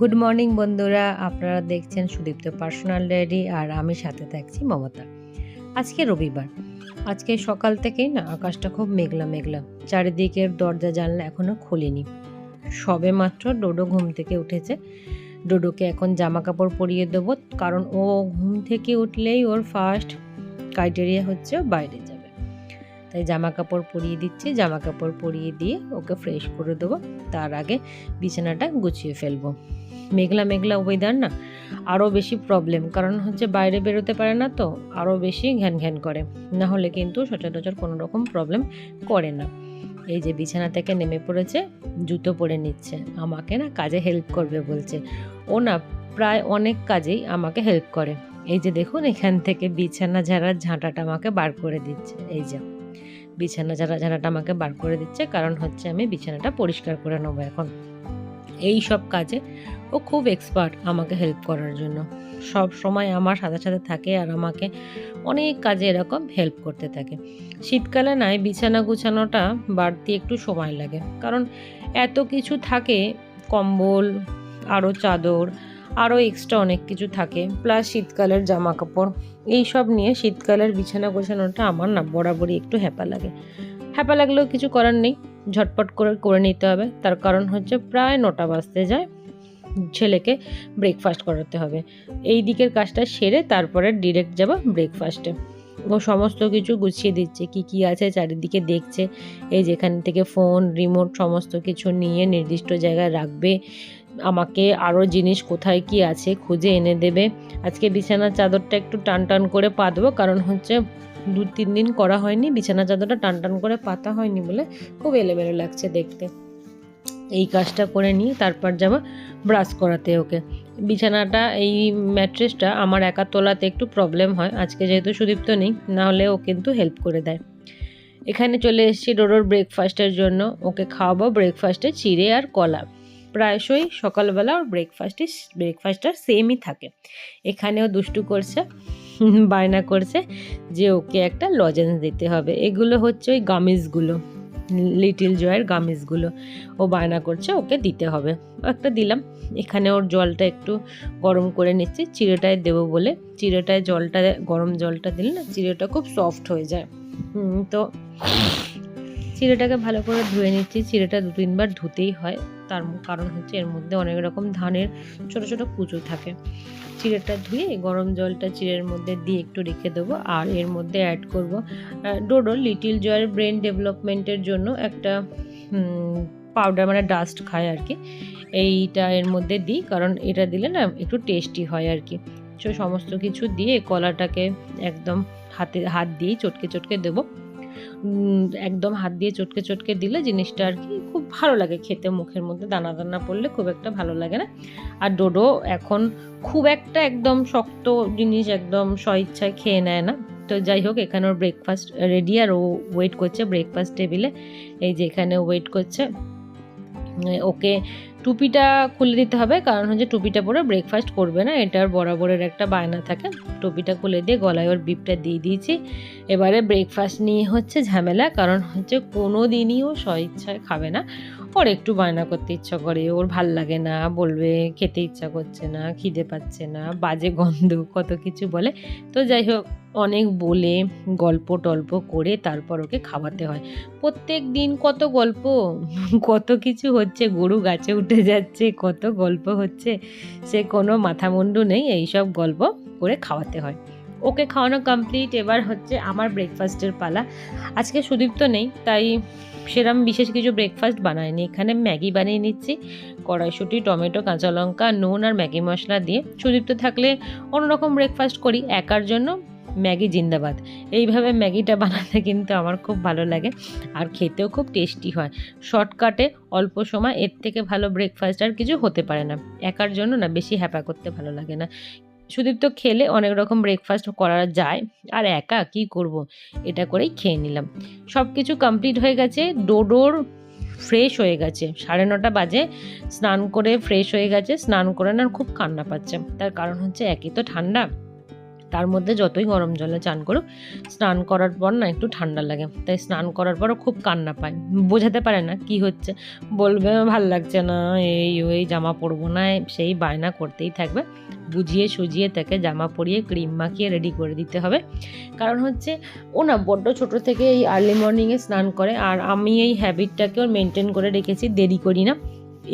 Good morning বন্ধুরা। আপনারা দেখছেন সুদীপ্ত পার্সোনাল ডায়েরি আর আমি সাথে থাকছি মমতা। আজকে রবিবার। আজকে সকাল থেকেই না আকাশটা খুব মেঘলা মেঘলা। চারিদিকের দরজা জানলা এখনও খুলিনি। সবে মাত্র ডোডো ঘুম থেকে উঠেছে। ডোডোকে এখন জামা কাপড় পরিয়ে দেবো, কারণ ও ঘুম থেকে উঠলেই ওর ফার্স্ট ক্রাইটেরিয়া হচ্ছে বাইরে যাবে তাই জামা কাপড় পরিয়ে দিচ্ছি। জামা কাপড় পরিয়ে দিয়ে ওকে ফ্রেশ করে দেবো। তার আগে বিছানাটা গুছিয়ে ফেলব। মেঘলা মেঘলা ওয়েদার না? আরও বেশি প্রবলেম কারণ হচ্ছে বাইরে বেরোতে পারে না তো আরও বেশি ঘ্যান ঘ্যান করে। না হলে কিন্তু সচরাচর কোনো রকম প্রবলেম করে না। এই যে বিছানা থেকে নেমে পড়েছে, জুতো পরে নিচ্ছে। আমাকে না কাজে হেল্প করবে বলছে। ও না প্রায় অনেক কাজেই আমাকে হেল্প করে। এই যে দেখুন, এখান থেকে বিছানা ঝাড়ার ঝাঁটাটা আমাকে বার করে দিচ্ছে। এই যে। বিছানা ঝাড়া ঝাড়াটা আমাকে বার করে দিচ্ছে, কারণ হচ্ছে আমি বিছানাটা পরিষ্কার করে নেব এখন। এই সব কাজে ও খুব এক্সপার্ট আমাকে হেল্প করার জন্য। সব সময় আমার সাথে সাথে থাকে আর আমাকে অনেক কাজে এরকম হেল্প করতে থাকে। শীতকালে নয় বিছানা গুছানোটা বাড়তি একটু সময় লাগে। কারণ এত কিছু থাকে, কম্বল আরও চাদর আরও এক্সট্রা অনেক কিছু থাকে প্লাস শীতকালের জামা কাপড় এই সব নিয়ে শীতকালের বিছানা গোছানোটা আমার না বরাবরই একটু হ্যাপা লাগে। হ্যাপা লাগলেও কিছু করার নেই, ঝটপট করে করে নিতে হবে। তার কারণ হচ্ছে প্রায় নটা বাজতে যায়, ছেলেকে ব্রেকফাস্ট করাতে হবে। এই দিকের কাজটা সেরে তারপরে ডিরেক্ট যাব ব্রেকফাস্টে ও সমস্ত কিছু গুছিয়ে দিচ্ছে, কি কি আছে চারিদিকে দেখছে। এই যেখান থেকে ফোন রিমোট সমস্ত কিছু নিয়ে নির্দিষ্ট জায়গায় রাখবে। আমাকে আরও জিনিস কোথায় কি আছে খুঁজে এনে দেবে। আজকে বিছানার চাদরটা একটু টান টান করে পাতবো, কারণ হচ্ছে দু তিন দিন করা হয়নি বিছানা চাদরটা টান টান করে পাতা হয়নি বলে খুব এলোমেলো লাগছে দেখতে। এই কাজটা করে নিয়ে তারপর যাব ব্রাশ করাতে ওকে। বিছানাটা, এই ম্যাট্রেসটা আমার একা তোলাতে একটু প্রবলেম হয়, আজকে যেহেতু সুদীপ্ত নেই নাহলে ও কিন্তু হেল্প করে দেয়। এখানে চলে এসেছি ডোডোর ব্রেকফাস্টের জন্য, ওকে খাওয়াবো ব্রেকফাস্টে চিড়ে আর কলা। প্রায়শই সকালবেলা ওর ব্রেকফাস্টে ব্রেকফাস্টটা সেমই থাকে। এখানেও দুষ্টু করছে বায়না করছে যে ওকে একটা লজেন্স দিতে হবে। এগুলো হচ্ছে ওই গামিজগুলো লিটিল জয়ের গামিজগুলো। ও বায়না করছে ওকে দিতে হবে। একটা দিলাম। এখানে ওর জলটা একটু গরম করে নিচ্ছি। চিড়েটায় দেবো বলে। চিড়েটায় জলটা, গরম জলটা দিলে না চিড়েটা খুব সফট হয়ে যায়। তো চিড়েটাকে ভালো করে ধুয়ে নিচ্ছি। চিড়েটা দু তিনবার ধুতেই হয়। তার কারণ হচ্ছে এর মধ্যে অনেক রকম ধানের ছোট ছোট কুচো থাকে। চিড়েটা ধুয়ে গরম জলটা চিড়ের মধ্যে দিয়ে একটু রেখে দেবো আর এর মধ্যে অ্যাড করব ডোডো লিটিল জয়ের ব্রেন ডেভেলপমেন্টের জন্য একটা পাউডার মানে ডাস্ট খায় আর কি। এইটা এর মধ্যে দিই কারণ এটা দিলে না একটু টেস্টি হয় আর কি। সো, সমস্ত কিছু দিয়ে কলাটাকে একদম হাতে, হাত দিয়ে চটকে চটকে দেবো। একদম হাত দিয়ে চটকে চটকে দিলে জিনিসটা আর কি খুব ভালো লাগে খেতে, মুখের মধ্যে দানা দানা পড়লে খুব একটা ভালো লাগে না। আর ডোডো এখন খুব একটা একদম শক্ত জিনিস, একদম স্বইচ্ছায় খেয়ে নেয় না। তো যাই হোক, এখানে ওর ব্রেকফাস্ট রেডি আর ও ওয়েট করছে ব্রেকফাস্ট টেবিলে এই যে এখানে ওয়েট করছে। ওকে টুপিটা খুলে দিতে হবে, কারণ হচ্ছে টুপিটা পরে ব্রেকফাস্ট করবে না, এটার বরাবরের একটা বায়না থাকে। টুপিটা খুলে দিয়ে গলায় ওর বিপটা দিয়ে দিয়েছি। এবারে ব্রেকফাস্ট নিয়ে হচ্ছে ঝামেলা, কারণ হচ্ছে কোনো দিনই ও স্বইচ্ছায় খাবে না। ওর একটু বায়না করতে ইচ্ছা করে। ওর ভালো লাগে না, বলবে খেতে ইচ্ছা করছে না, খিদে পাচ্ছে না, বাজে গন্ধ, কত কিছু বলে। তো যাই হোক, অনেক বলে গল্প টল্প করে তারপর ওকে খাওয়াতে হয়। প্রত্যেক দিন কত গল্প, কত কিছু হচ্ছে, গরু গাছে উঠে যাচ্ছে, কত গল্প হচ্ছে, সে কোনো মাথা মুন্ডু নেই, এইসব গল্প করে খাওয়াতে হয়। ওকে খাওয়ানো কমপ্লিট এবার হচ্ছে আমার ব্রেকফাস্টের পালা। আজকে সুদীপ্ত নেই, তাই সেরম বিশেষ কিছু ব্রেকফাস্ট বানায়নি এখানে ম্যাগি বানিয়ে নিচ্ছি, কড়াইশুঁটি, টমেটো, কাঁচা লঙ্কা, নুন আর ম্যাগি মশলা দিয়ে। সুদীপ্ত থাকলে অন্যরকম ব্রেকফাস্ট করি একার জন্য, ম্যাগি জিন্দাবাদ। এইভাবে ম্যাগিটা বানাতে কিন্তু আমার খুব ভালো লাগে আর খেতেও খুব টেস্টি হয়। শর্টকাটে অল্প সময় এর থেকে ভালো ব্রেকফাস্ট আর কিছু হতে পারে না। একার জন্য না, বেশি হ্যাপা করতে ভালো লাগে না। সুদীপ্ত খেলে অনেক রকম ব্রেকফাস্ট করা যায়। আর একা কি করব? এটা করেই খেয়ে নিলাম। সব কিছু কমপ্লিট হয়ে গেছে, ডোডোর ফ্রেশ হয়ে গেছে। সাড়ে নটা বাজে, স্নান করে ফ্রেশ হয়ে গেছে, স্নান করে না খুব কান্না পাচ্ছে। তার কারণ হচ্ছে একই তো ঠান্ডা। তার মধ্যে যতই গরম জলে চান করুক, স্নান করার পর না একটু ঠান্ডা লাগে। তাই স্নান করার পরও খুব কান্না পায়। বোঝাতে পারে না কি হচ্ছে। বলবে, ভালো লাগছে না, এই ওই জামা পরবো না সেই বায়না করতেই থাকবে। বুঝিয়ে সুজিয়ে তাকে জামা পরিয়ে ক্রিম মাখিয়ে রেডি করে দিতে হবে। কারণ হচ্ছে, ও না বড্ড ছোটো থেকে এই আর্লি মর্নিংয়ে স্নান করে, আর আমি এই হ্যাবিটটাকে ওর মেনটেন করে রেখেছি, দেরি করি না।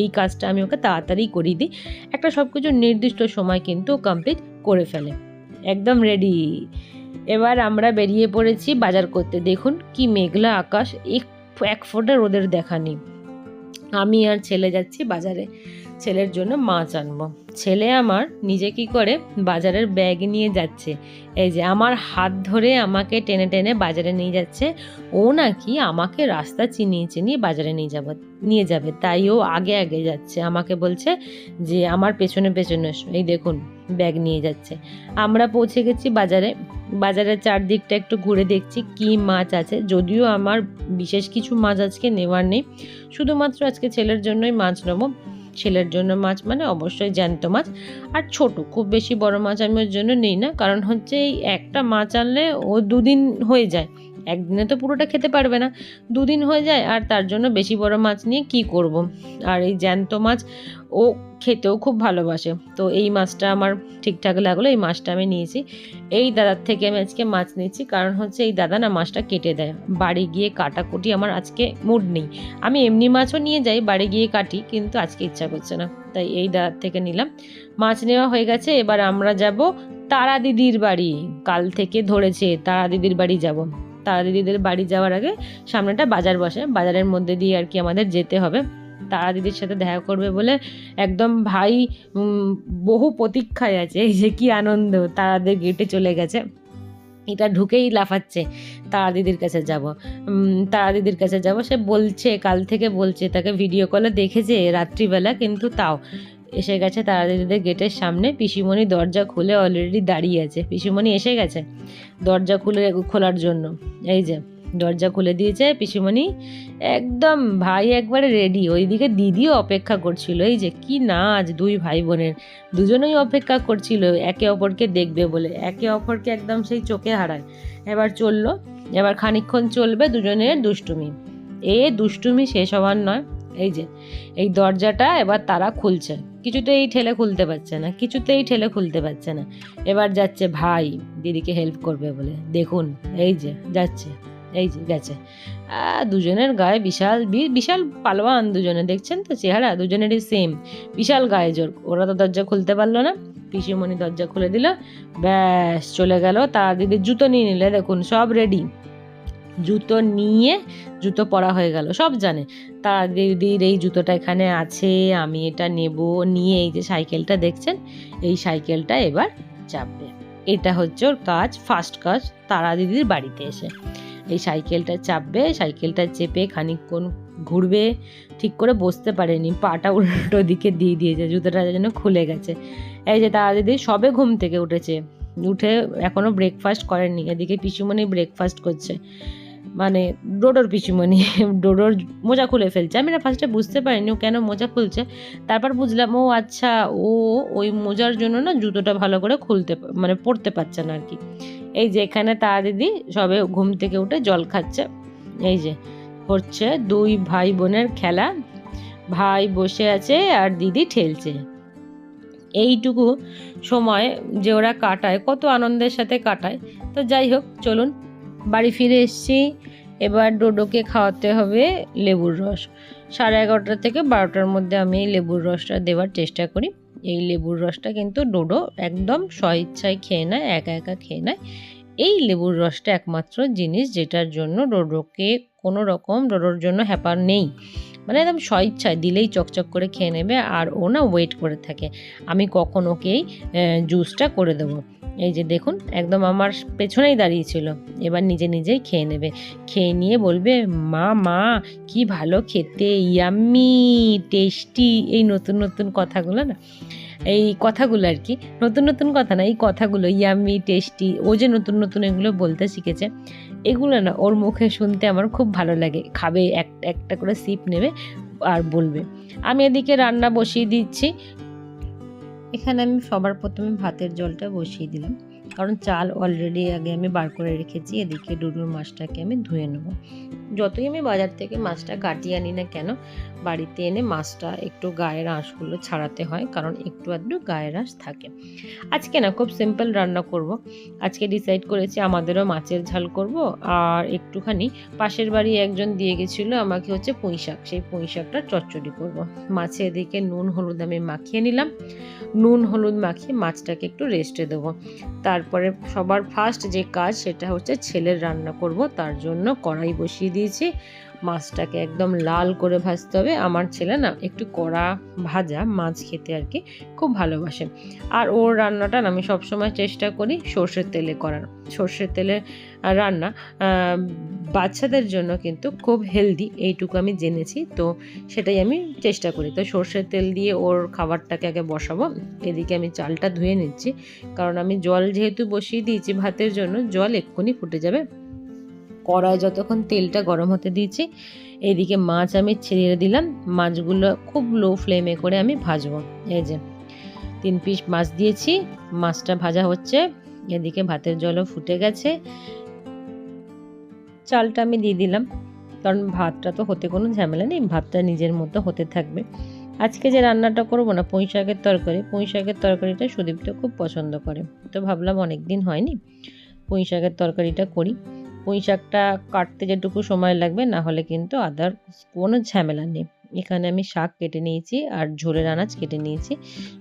এই কাজটা আমি ওকে তাড়াতাড়ি করিয়ে দিই। একটা সব কিছু নির্দিষ্ট সময় কিন্তু কমপ্লিট করে ফেলে। একদম রেডি এবার আমরা বেরিয়ে পড়েছি বাজার করতে। দেখুন কি মেঘলা আকাশ, এক এক রোদের দেখা নেই। আমি আর ছেলে যাচ্ছি বাজারে। ছেলের জন্য মাছ আনব। ছেলে আমার নিজে কি করে বাজারের ব্যাগ নিয়ে যাচ্ছে। এই যে আমার হাত ধরে আমাকে টেনে টেনে বাজারে নিয়ে যাচ্ছে। ও নাকি আমাকে রাস্তা চিনিয়ে চিনিয়ে বাজারে নিয়ে যাব, নিয়ে যাবে। তাই ও আগে আগে যাচ্ছে। আমাকে বলছে যে আমার পেছনে পেছনে। এই দেখুন, ব্যাগ নিয়ে যাচ্ছে। আমরা পৌঁছে গেছি বাজারে। বাজারের চারদিকটা একটু ঘুরে দেখছি কি মাছ আছে। যদিও আমার বিশেষ কিছু মাছ আজকে নেওয়ার নেই। শুধুমাত্র আজকে ছেলের জন্যই মাছ নেব। ছেলের জন্য মাছ মানে অবশ্যই জ্যান্ত মাছ। আর ছোট, খুব বেশি বড় মাছ আমি ওর জন্য নেই না, কারণ হচ্ছে এই একটা মাছ আনলে ও দুদিন হয়ে যায়। একদিনে তো পুরোটা খেতে পারবে না। দুদিন হয়ে যায় আর তার জন্য বেশি বড় মাছ নিয়ে কি করব। আর এই জ্যান্ত মাছ ও খেতেও খুব ভালোবাসে। তো এই মাছটা আমার ঠিকঠাক লাগল, এই মাছটা আমি নিয়েছি। এই দাদার থেকে আমি আজকে মাছ নিয়েছি, কারণ হচ্ছে এই দাদা না মাছটা কেটে দেয়। বাড়ি গিয়ে কাটাকুটি আমার আজকে মুড নেই। আমি এমনি মাছও নিয়ে যাই, বাড়ি গিয়ে কাটি, কিন্তু আজকে ইচ্ছা করছে না। তাই এই দাদার থেকে নিলাম। মাছ নেওয়া হয়ে গেছে, এবার আমরা যাব তারা দিদির বাড়ি। কাল থেকে ধরেছে, তারা দিদির বাড়ি যাব। তারা দিদিদের বাড়ি যাওয়ার আগে সামনেটা বাজার বসে। বাজারের মধ্যে দিয়ে আর কি আমাদের যেতে হবে। তারা দিদির সাথে দেখা করবে বলে একদম ভাই বহু প্রতীক্ষায় আছে। এই যে কি আনন্দ, তারাদের গেটে চলে গেছে। এটা ঢুকেই লাফাচ্ছে তারা দিদির কাছে যাব। তারা দিদির কাছে যাব। সে বলছে, কাল থেকে বলছে, তাকে ভিডিও কলে দেখেছে রাত্রিবেলা, কিন্তু তাও। এসে গেছে তারা দিদিদের গেটের সামনে। পিসিমণি দরজা খুলে অলরেডি দাঁড়িয়ে আছে। পিসিমণি এসে গেছে দরজা খুলে খোলার জন্য। এই যে, দরজা খুলে দিয়েছে। পিসিমণি একদম ভাই একবারে রেডি ওইদিকে দিদিও অপেক্ষা করছিল। এই যে, কি নাচ দুই ভাই বোনের। দুজনেই অপেক্ষা করছিল একে অপরকে দেখবে বলে। একে অপরকে একদম সেই চোখে হারায়। এবার চলল। এবার খানিকক্ষণ চলবে দুজনের দুষ্টুমি। এ দুষ্টুমি শেষ হওয়ার নয়। এই যে, এই দরজাটা এবার তারা খুলছে। কিছুতেই ঠেলে খুলতে পারছে না, কিছুতেই ঠেলে খুলতে পারছে না। এবার যাচ্ছে ভাই, দিদিকে হেল্প করবে বলে। দেখুন, এই যে, যাচ্ছে, এই যে, গেছে। দুজনের গায়ে বিশাল বিশাল পালোয়ান দুজনে, দেখছেন তো চেহারা? দুজনেরই সেম বিশাল গায়ে জোর। ওরা তো দরজা খুলতে পারল না। পিসিমণি দরজা খুলে দিল। ব্যাস, চলে গেল। তার দিদির জুতো নিয়ে নিলে, দেখুন, সব রেডি জুতো নিয়ে জুতো পরা হয়ে গেল, সব জানে। তার দিদির এই জুতোটা এখানে আছে, আমি এটা নেব, নিয়ে এই যে সাইকেলটা দেখছেন, এই সাইকেলটা এবার চাপবে। এটা হচ্ছে ওর কাজ ফার্স্ট কাজ, তারা দিদির বাড়িতে এসে। এই সাইকেলটা চাপবে, সাইকেলটা চেপে খানিকক্ষণ ঘুরবে, ঠিক করে বসতে পারেনি, পাটা উল্টো দিকে দিয়ে দিয়েছে, জুতোটা যেন খুলে গেছে। এই যে তারা দিদি সবে ঘুম থেকে উঠেছে, উঠে এখনও ব্রেকফাস্ট করেনি এদিকে পিসুমণি ব্রেকফাস্ট করছে। মানে ডোডোর পিসুমণি, ডোডোর মোজা খুলে ফেলছে। আমি না ফার্স্টে বুঝতে পারিনি ও কেন মোজা খুলছে। তারপর বুঝলাম, ও আচ্ছা ও ওই মোজার জন্য না জুতোটা ভালো করে খুলতে মানে পরতে পারছে না আর কি এই যে এখানে তারা দিদি সবে ঘুম থেকে উঠে জল খাচ্ছে। এই যে হচ্ছে দুই ভাই বোনের খেলা। ভাই বসে আছে আর দিদি ঠেলছে। এইটুকু সময় যে ওরা কাটায়, কত আনন্দের সাথে কাটায়। তো যাই হোক, চলুন বাড়ি ফিরে এসেছি। এবার ডোডোকে খাওয়াতে হবে লেবুর রস। সাড়ে এগারোটা থেকে বারোটার মধ্যে আমি লেবুর রসটা দেওয়ার চেষ্টা করি। এই লেবুর রসটা কিন্তু ডোডো একদম স্বইচ্ছায় খেয়ে নেয়, একা একা খেয়ে নেয়। এই লেবুর রসটা একমাত্র জিনিস যেটার জন্য ডোডোকে কোনো রকম ডোডোর জন্য হ্যাপার নেই। মানে একদম স্বইচ্ছায় দিলেই চকচক করে খেয়ে নেবে আর ও না ওয়েট করে থাকে। আমি কখন ওকেই জুসটা করে দেবো। এই যে দেখুন, একদম আমার পেছনেই দাঁড়িয়েছিল এবার নিজে নিজেই খেয়ে নেবে। খেয়ে নিয়ে বলবে, মা মা, কি ভালো খেতে, ইয়াম্মি, টেস্টি। এই নতুন নতুন কথাগুলো না, এই কথাগুলো আর কি, নতুন নতুন কথা না, এই কথাগুলো, ইয়াম্মি, টেস্টি, ও যে নতুন নতুন এগুলো বলতে শিখেছে, এগুলো না ওর মুখে শুনতে আমার খুব ভালো লাগে। খাবে, এক, একটা করে সিপ নেবে আর বলবে। আমি এদিকে রান্না বসিয়ে দিচ্ছি। এখানে আমি সবার প্রথমে ভাতের জলটা বসিয়ে দিলাম। কারণ চাল অলরেডি আগে আমি বার করে রেখেছি, এদিকে ডুডুর মাছটাকে আমি ধুয়ে নেব। যতই আমি বাজার থেকে মাছটা কাটিয়ে আনি না কেন, বাড়িতে এনে মাছটা একটু গায়ের আঁশগুলো ছাড়াতে হয়, কারণ একটু আধটু গায়ের আঁশ থাকে। আজকে না খুব সিম্পল রান্না করব। আজকে ডিসাইড করেছি আমাদেরও মাছের ঝাল করব, আর একটুখানি পাশের বাড়ি একজন দিয়ে গেছিল, আমাকে হচ্ছে পুঁই শাক, সেই পুঁই শাকটা চচ্চড়ি করব। মাছে এদিকে নুন, হলুদ আমি মাখিয়ে নিলাম। নুন, হলুদ মাখিয়ে মাছটাকে একটু রেস্টে দেবো। তারপরে সবার ফার্স্ট যে কাজ সেটা হচ্ছে ছেলের রান্না করব, তার জন্য কড়াই বসিয়ে দিয়েছি। মাছটাকে একদম লাল করে ভাজতে হবে। আমার ছেলে না একটু কড়া ভাজা মাছ খেতে আর কি খুব ভালোবাসে। আর ওর রান্নাটা আমি সবসময় চেষ্টা করি সর্ষের তেলে করার। সর্ষের তেলে রান্না বাচ্চাদের জন্য কিন্তু খুব হেলদি এইটুকু আমি জেনেছি। তো সেটাই আমি চেষ্টা করি। তো সর্ষের তেল দিয়ে ওর খাবারটাকে আগে বসাবো। এদিকে আমি চালটা ধুয়ে নিচ্ছি। কারণ আমি জল যেহেতু বসিয়ে দিয়েছি ভাতের জন্য, জল এক্ষুনি ফুটে যাবে। কড়ায় যতক্ষণ তেলটা গরম হতে দিয়েছি এইদিকে মাছ আমি ছেড়ে দিলাম। মাছগুলো খুব লো ফ্লেমে করে আমি ভাজবো। এই যে, তিন পিস মাছ দিয়েছি, মাছটা ভাজা হচ্ছে। এদিকে ভাতের জলও ফুটে গেছে। চালটা আমি দিয়ে দিলাম, কারণ ভাতটা তো হতে কোনো ঝামেলা নেই, ভাতটা নিজের মতো হতে থাকবে। আজকে যে রান্নাটা করব না, পুঁই শাকের তরকারি। পুঁই শাকের তরকারিটা সুদীপটা খুব পছন্দ করে। তো ভাবলাম অনেক দিন হয়নি, পুঁই শাকের তরকারিটা করি। পুঁই শাকটা কাটতে যেটুকু সময় লাগবে, না হলে কিন্তু আদার কোনো ঝামেলা নেই। এখানে আমি শাক কেটে নিয়েছি আর ঝোলের আনাজ কেটে নিয়েছি।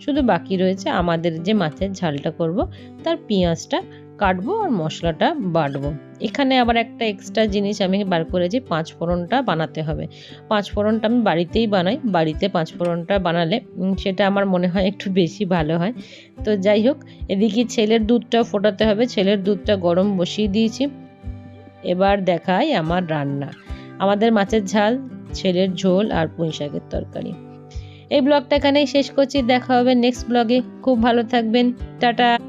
শুধু বাকি রয়েছে আমাদের যে মাছের ঝালটা করব, তার পেঁয়াজটা কাটবো আর মশলাটা বাটবো। এখানে আবার একটা এক্সট্রা জিনিস আমি বার করেছি, পাঁচ ফোড়নটা বানাতে হবে। পাঁচ ফোড়নটা আমি বাড়িতেই বানাই, বাড়িতে পাঁচ ফোড়নটা বানালে সেটা আমার মনে হয় একটু বেশি ভালো হয়। তো যাই হোক, এদিকে ছেলের দুধটা ফোটাতে হবে, ছেলের দুধটা গরম বসিয়ে দিয়েছি। এবার দেখাই আমার রান্না। আমাদের মাছের ঝাল, ছেলের ঝোল আর পুঁই শাকের তরকারি। এই ব্লগটা এখানেই শেষ করছি। দেখা হবে নেক্সট ব্লগে। খুব ভালো থাকবেন। টাটা।